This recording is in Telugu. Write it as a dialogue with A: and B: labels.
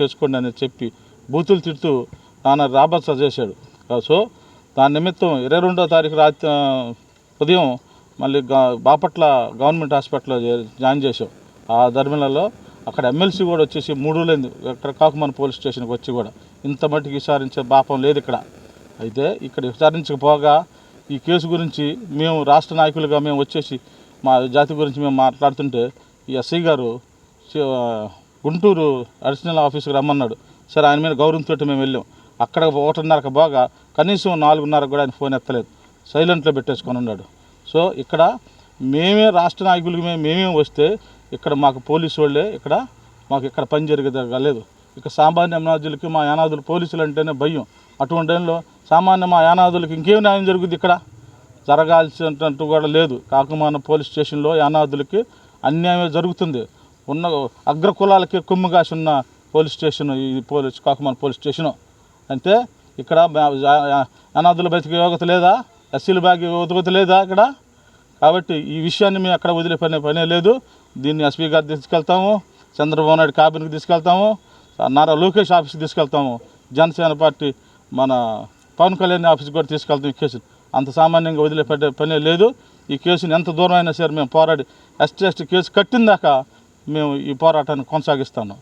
A: చేసుకోండి అని చెప్పి బూతులు తిడుతూ నాన్న రాబర్స చేశాడు. సో దాని నిమిత్తం ఇరవై రెండో తారీఖు రాత్రి ఉదయం మళ్ళీ బాపట్ల గవర్నమెంట్ హాస్పిటల్లో జాయిన్ చేసాం ఆ ధర్మిలలో అక్కడ ఎమ్మెల్సీ కూడా వచ్చేసి మూడు రోజులైంది. ఇక్కడ కాకుమాన పోలీస్ స్టేషన్కి వచ్చి కూడా ఇంత మట్టికి విచారించే పాపం లేదు ఇక్కడ. అయితే ఇక్కడ విచారించకపోగా ఈ కేసు గురించి మేము రాష్ట్ర నాయకులుగా మేము వచ్చేసి మా జాతి గురించి మేము మాట్లాడుతుంటే ఈ ఎస్ఐ గారు గుంటూరు అడిషనల్ ఆఫీస్కి రమ్మన్నాడు. సరే ఆయన మీద గౌరవంతో మేము వెళ్ళాం. అక్కడ ఒకటిన్నరకు బాగా కనీసం నాలుగున్నరకు కూడా ఆయన ఫోన్ ఎత్తలేదు. సైలెంట్లో పెట్టేసుకొని ఉన్నాడు. సో ఇక్కడ మేమే రాష్ట్ర నాయకులకి మేము మేమే వస్తే ఇక్కడ మాకు పోలీసు వాళ్ళే ఇక్కడ మాకు ఇక్కడ పని జరగలేదు ఇక సామాన్య యానాదులకి మా యానాదులు పోలీసులు అంటేనే భయం. అటువంటి టైంలో సామాన్య మా యానాదులకి ఇంకేం న్యాయం జరుగుద్ది ఇక్కడ? జరగాల్సినట్టు కూడా లేదు. కాకుమాన పోలీస్ స్టేషన్లో యానాదులకి అన్యాయం జరుగుతుంది. ఉన్న అగ్ర కులాలకి కొమ్ము కాసి ఉన్న పోలీస్ స్టేషన్ ఈ పోలీస్ కాకుమాన పోలీస్ స్టేషను. అంటే ఇక్కడ అనాథుల బతికే యోగ్యత లేదా? ఎస్సీల బాగి యోగ్యత లేదా ఇక్కడ? కాబట్టి ఈ విషయాన్ని మేము అక్కడ వదిలే పనే లేదు. దీన్ని ఎస్పీ గారు తీసుకెళ్తాము చంద్రబాబు నాయుడు క్యాబిన్కి తీసుకెళ్తాము నారా లోకేష్ ఆఫీస్కి తీసుకెళ్తాము. జనసేన పార్టీ మన పవన్ కళ్యాణ్ ఆఫీస్కి కూడా తీసుకెళ్తాం ఈ కేసు అంత సామాన్యంగా వదిలిపెట్టే పనే లేదు. ఈ కేసుని ఎంత దూరం అయినా సరే మేము పోరాడి ఎస్టీ ఎస్టీ కేసు కట్టిందాకా మేము ఈ పోరాటాన్ని కొనసాగిస్తాను.